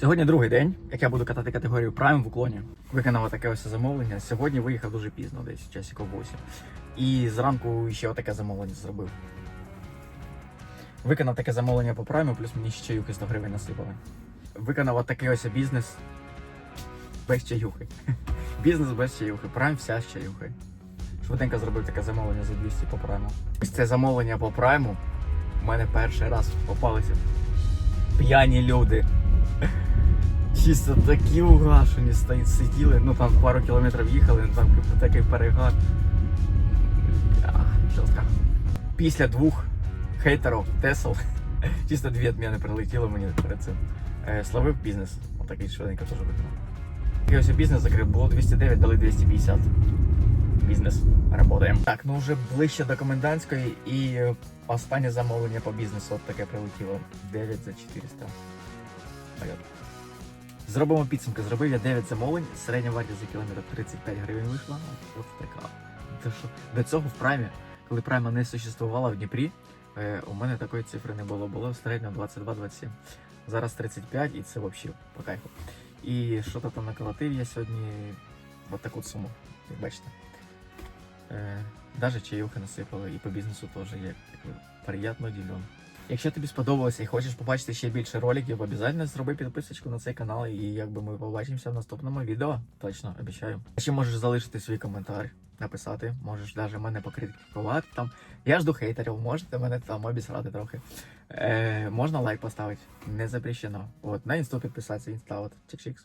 Сьогодні другий день, як я буду катати категорію Prime в уклоні. Виконав таке ось замовлення. Сьогодні виїхав дуже пізно, десь часиків 8. І зранку ще таке замовлення зробив. Виконав таке замовлення по Prime, плюс мені ще чаюхи 100 гривень насипали. Виконав отакий ось бізнес без чаюхи. Бізнес без чаюхи. Prime вся з чаюхи. Швиденько зробив таке замовлення за 200 по прайму. Ось це замовлення по прайму. У мене перший раз попалися п'яні люди. Чисто такі угашені стоїть, сиділи, ну там пару кілометрів їхали, ну, там типу, такий перегар. Жорстко. Після двох хейтерів Тесл, чисто дві відміни прилетіло мені перед цим. Е, Славив бізнес. Отакий швиденько теж виконав. Такий ось бізнес закрив, було 209, дали 250. Бізнес. Работаємо. Так, ну вже ближче до комендантської і останнє замовлення по бізнесу от таке прилетіло. 9 за 400. Понятно. Зробимо підсумки. Зробив я 9 замовлень, середня вартість за кілометр 35 гривень вийшла. От така. До цього в праймі, коли прайма не существувала в Дніпрі, е, у мене такої цифри не було. Було середньо 22-27. Зараз 35 і це взагалі по кайфу. І що то там наколотив я сьогодні от таку суму, як бачите. Е, Даже чаюхи насипали і по бізнесу теж є такий приємно удивлен. Якщо тобі сподобалося і хочеш побачити ще більше роликів, обов'язково зроби підписочку на цей канал, і якби ми побачимося в наступному відео. Точно обіцяю. Ще можеш залишити свій коментар, написати, можеш навіть мене покритикувати там. Я жду хейтерів, можете мене там обісрати трохи. Е, можна лайк поставити, не запрещено. От, на інсту підписатися, інста, от, чик-чикс.